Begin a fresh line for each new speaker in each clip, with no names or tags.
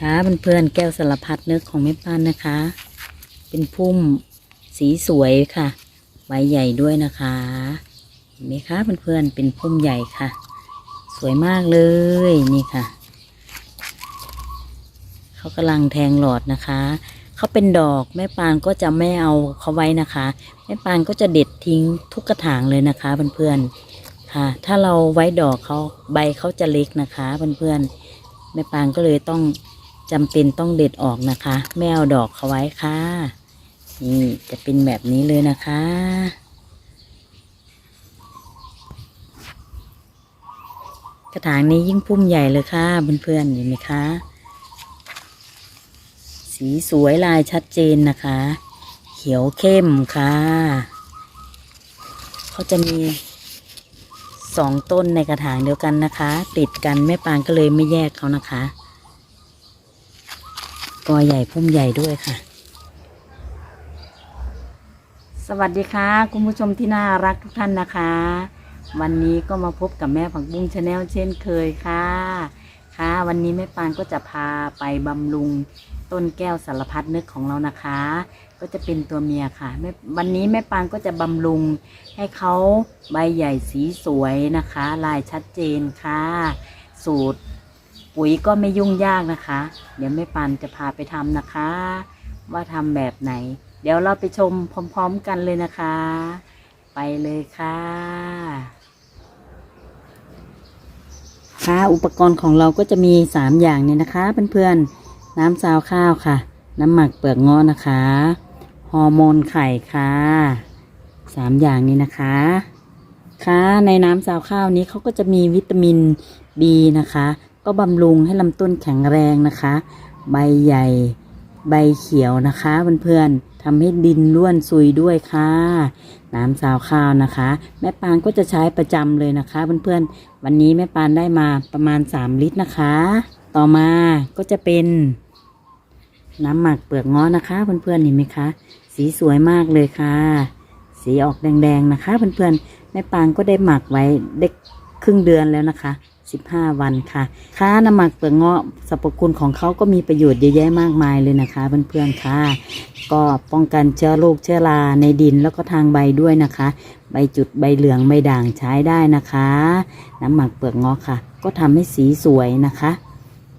ค่ะเพื่อนๆแก้วสารพัดนึกของแม่ปานนะคะ เป็นพุ่มสีสวยค่ะใบใหญ่ด้วยนะคะเห็นไหมคะเพื่อนๆเป็นพุ่มใหญ่ค่ะ สวยมากเลยนี่ค่ะเขากำลังแทงหลอดนะคะเขาเป็นดอกแม่ปานก็จะไม่เอาเขาไว้นะคะ แม่ปานก็จะเด็ดทิ้งทุกกระถางเลยนะคะเพื่อนๆค่ะ ถ้าเราไว้ดอกเขาใบเขาจะเล็กนะคะเพื่อนๆแม่ปานก็เลยต้อง จำเป็นต้องเด็ดออกนะคะไม่เอาดอกเขาไว้ค่ะ นี่จะเป็นแบบนี้เลยนะคะ กระถางนี้ยิ่งพุ่มใหญ่เลยค่ะเพื่อนๆเห็นไหมคะ สีสวยลายชัดเจนนะคะ เขียวเข้มค่ะ เขาจะมีสองต้นในกระถางเดียวกันนะคะ ติดกันแม่ปานก็เลยไม่แยกเขานะคะ กอใหญ่พุ่มใหญ่ด้วยค่ะ สวัสดีค่ะ คุณผู้ชมที่น่ารักทุกท่านนะคะ วันนี้ก็มาพบกับแม่ผักบุ้งชาแนลเช่นเคยค่ะ ค่ะ วันนี้แม่ปานก็จะพาไปบำรุงต้นแก้วสารพัดนึกของเรานะคะ ก็จะเป็นตัวเมียค่ะแม่วันนี้แม่ปานก็จะบำรุงให้เขาใบใหญ่สีสวยนะคะ ลายชัดเจนค่ะ สูตร ปุ๋ยก็ไม่ยุ่งยากนะคะ เดี๋ยวแม่ปานจะพาไปทำนะคะ ว่าทำแบบไหน เดี๋ยวเราไปชมพร้อม ๆ กันเลยนะคะ ไปเลยค่ะ ค่ะอุปกรณ์ของเราก็จะมี 3 อย่างเนี่ยนะคะเพื่อนๆน้ำซาวข้าวค่ะ น้ำหมักเปลือกงอนะคะฮอร์โมนไข่ค่ะสามอย่างนี้นะคะค่ะในน้ำซาวข้าวนี้เขาก็จะมีวิตามิน B นะคะ ก็บำรุงให้ลำต้นแข็งแรงนะคะ ใบใหญ่ ใบเขียวนะคะเพื่อนๆทำให้ดินร่วนซุยด้วยค่ะ น้ำซาวข้าวนะคะ แม่ปานก็จะใช้ประจำเลยนะคะเพื่อนๆวันนี้แม่ปานได้มาประมาณ 3 ลิตรนะคะ ต่อมาก็จะเป็นน้ำหมักเปลือกง้อนะคะเพื่อนๆเห็นไหมคะ สีสวยมากเลยค่ะ สีออกแดงๆนะคะเพื่อนๆแม่ปานก็ได้หมักไว้ได้ครึ่งเดือนแล้วนะคะ 15 วันค่ะค่าน้ำหมักเปลือกเงาะสรรพคุณของเขาก็มีประโยชน์เยอะแยะมากมายเลยนะคะเพื่อนๆค่ะ ก็ป้องกันเชื้อโรคเชื้อราในดินแล้วก็ทางใบด้วยนะคะ ใบจุดใบเหลืองใบด่างใช้ได้นะคะ น้ำหมักเปลือกเงาะค่ะ ก็ทำให้สีสวยนะคะ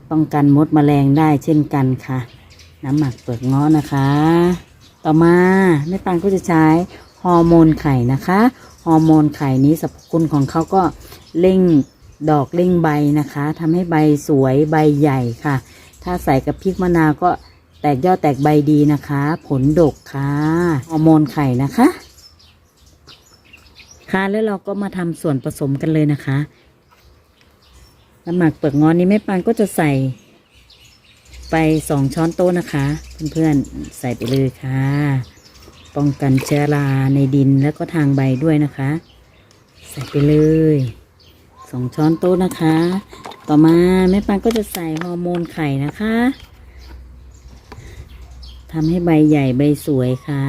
ป้องกันมดแมลงได้เช่นกันค่ะ น้ำหมักเปลือกเงาะนะคะ ต่อมาแม่ปานก็จะใช้ฮอร์โมนไข่นะคะฮอร์โมนไข่นี้สรรพคุณของเขาก็เร่ง ดอกเร่งใบนะคะทำให้ใบสวยใบใหญ่ค่ะ ถ้าใส่กับพริกมะนาวก็แตกยอดแตกใบดีนะคะ ผลดกค่ะฮอร์โมนไข่นะคะ ค่ะแล้วเราก็มาทำส่วนผสมกันเลยนะคะน้ำหมักเปลือกงอนนี้แม่ปานก็จะใส่ไปสองช้อนโต๊ะนะคะ เพื่อนๆใส่ไปเลยค่ะ ป้องกันเชื้อราในดินแล้วก็ทางใบด้วยนะคะ ใส่ไปเลย สองช้อนโต๊ะนะคะ ต่อมาแม่ปานก็จะใส่ฮอร์โมนไข่นะคะทำให้ใบใหญ่ใบสวยค่ะ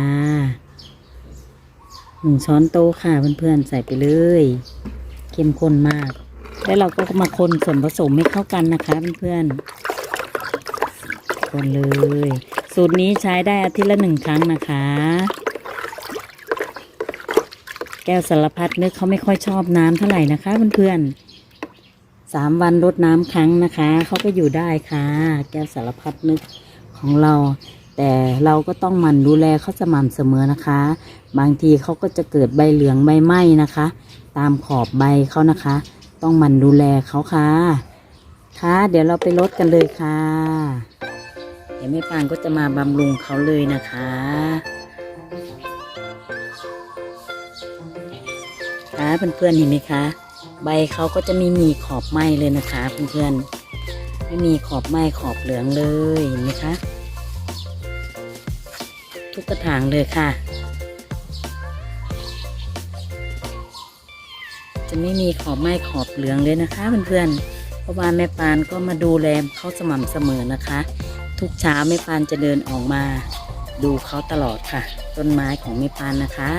หนึ่งช้อนโต๊ะค่ะเพื่อนๆใส่ไปเลยเข้มข้นมาก แล้วเราก็มาคนส่วนผสมให้เข้ากันนะคะเพื่อนๆคนเลย สูตรนี้ใช้ได้อาทิตย์ละหนึ่งครั้งนะคะ แก้วสารพัดนึกเขาไม่ค่อยชอบน้ำเท่าไหร่นะคะเพื่อนๆสามวันรดน้ำครั้งนะคะ เขาก็อยู่ได้ค่ะ แก้วสารพัดนึกของเรา แต่เราก็ต้องหมั่นดูแลเขาสม่ำเสมอนะคะ บางทีเขาก็จะเกิดใบเหลืองใบไหม้นะคะ ตามขอบใบเขานะคะ ต้องหมั่นดูแลเขาค่ะ ค่ะ เดี๋ยวเราไปลดกันเลยค่ะ เดี๋ยวแม่ปานก็จะมาบำรุงเขาเลยนะคะ เพื่อนๆเห็นไหมคะ ใบเขาก็จะไม่มีขอบไหมเลยนะคะเพื่อนๆไม่มีขอบไหมขอบเหลืองเลยเห็นไหมคะทุกกระถางเลยค่ะ จะไม่มีขอบไหมขอบเหลืองเลยนะคะเพื่อนๆเพราะว่าแม่ปานก็มาดูแลเขาสม่ำเสมอนะคะ ทุกเช้าแม่ปานจะเดินออกมา ดูเขาตลอดค่ะ ต้นไม้ของแม่ปานนะคะ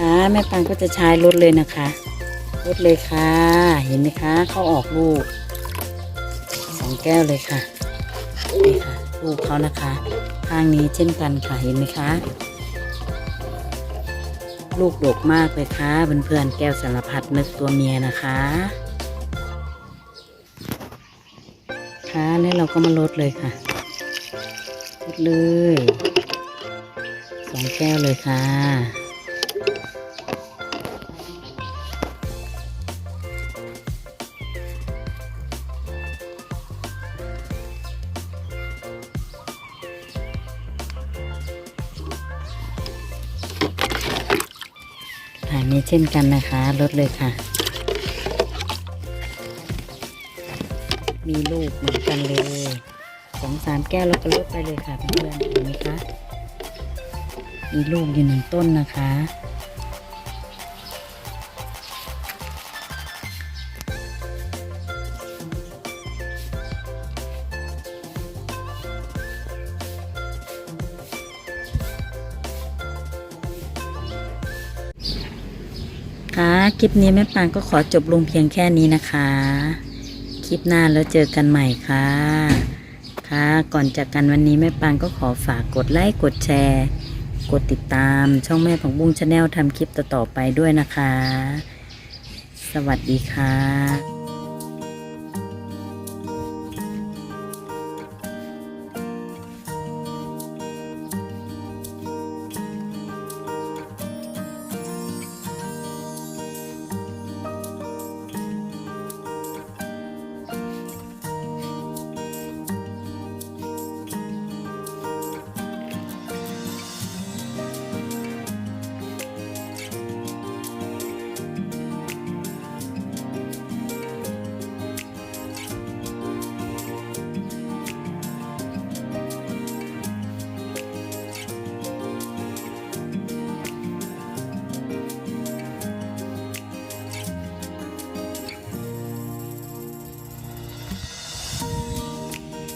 อ่าแม่ปานก็จะใช้รถเลยนะคะลดเลยค่ะ เห็นไหมคะเขาออกลูกสองแก้วเลยค่ะนี่ค่ะลูกเขานะคะ ข้างนี้เช่นกันค่ะเห็นไหมคะ ลูกดกมากเลยค่ะเพื่อนๆแก้วสารพัดนึกตัวเมียนะคะค่ะแล้วเราก็มาลดเลยค่ะลดเลยสองแก้วเลยค่ะ นนี้เช่นกันนะคะลดเลยค่ะ มีลูกเหมือนกันเลยสองสามแก้วแล้วก็ลดไปเลยค่ะเพื่อนๆเห็นไหมคะมีลูกอยู่หนึ่งต้นนะคะ ค่ะคลิปนี้แม่ปางก็ขอจบลงเพียงแค่นี้นะคะ คลิปหน้าแล้วเจอกันใหม่ค่ะ ค่ะ ก่อนจากกันวันนี้แม่ปางก็ขอฝากกดไลค์ กดแชร์ กดติดตามช่องแม่ของบุ้งชาแนลทำคลิปต่อๆไปด้วยนะคะ สวัสดีค่ะ